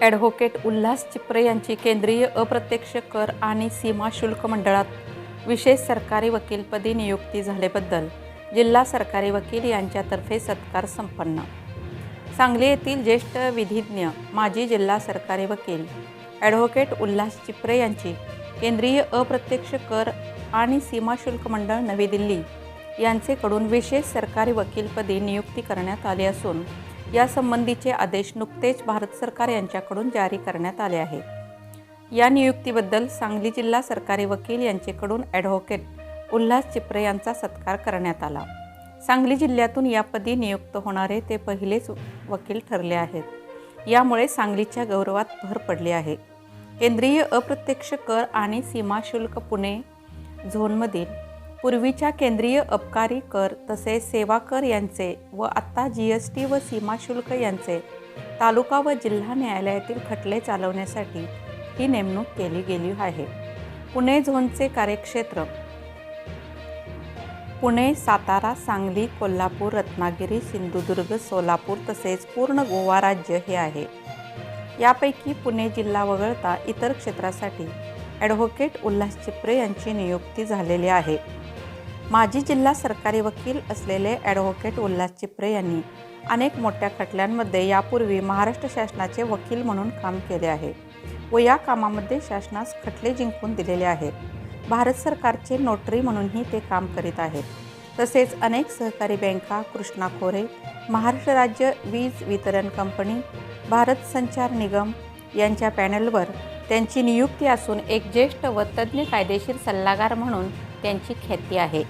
Advocate Ulhas चिप्रे यांची केंद्रीय अप्रत्यक्ष कर आणि सीमा शुल्क मंडळात विशेष सरकारी वकीलपदी नियुक्ती झाल्याबद्दल जिल्हा सरकारी वकील यांच्यातर्फे सत्कार संपन्न. सांगली येथील ज्येष्ठ विधिज्ञ माजी जिल्हा सरकारी वकील ॲडव्होकेट उल्हास चिप्रे यांची केंद्रीय अप्रत्यक्ष कर आणि सीमा शुल्क मंडळ नवी दिल्ली यांचेकडून विशेष सरकारी वकीलपदी नियुक्ती करण्यात आली असून यासंबंधीचे आदेश नुकतेच भारत सरकार यांच्याकडून जारी करण्यात आले आहे या नियुक्तीबद्दल सांगली जिल्हा सरकारी वकील यांचेकडून ॲडव्होकेट उल्हास चिप्रे यांचा सत्कार करण्यात आला. सांगली जिल्ह्यातून यापदी नियुक्त होणारे ते पहिलेच वकील ठरले आहेत. यामुळे सांगलीच्या गौरवात भर पडली आहे. केंद्रीय अप्रत्यक्ष कर आणि सीमा शुल्क पुणे झोनमधील पूर्वीच्या केंद्रीय अबकारी कर तसेच सेवा कर यांचे व आत्ता जी एस टी व सीमा शुल्क यांचे तालुका व जिल्हा न्यायालयातील खटले चालवण्यासाठी ही नेमणूक केली गेली आहे. पुणे झोनचे कार्यक्षेत्र. पुणे सातारा सांगली कोल्हापूर रत्नागिरी सिंधुदुर्ग सोलापूर तसेच पूर्ण गोवा राज्य हे आहे. यापैकी पुणे जिल्हा वगळता इतर क्षेत्रासाठी ॲडव्होकेट उल्हास चिप्रे यांची नियुक्ती झालेली आहे. माजी जिल्हा सरकारी वकील असलेले ॲडव्होकेट उल्हास चिप्रे यांनी अनेक मोठ्या खटल्यांमध्ये यापूर्वी महाराष्ट्र शासनाचे वकील म्हणून काम केले आहे व या कामामध्ये शासनास खटले जिंकून दिलेले आहेत. भारत सरकारचे नोटरी म्हणूनही ते काम करीत आहेत. तसेच अनेक सहकारी बँका कृष्णा खोरे महाराष्ट्र राज्य वीज वितरण कंपनी भारत संचार निगम यांच्या पॅनलवर त्यांची नियुक्ती असून एक ज्येष्ठ व तज्ज्ञ कायदेशीर सल्लागार म्हणून त्यांची ख्याती आहे.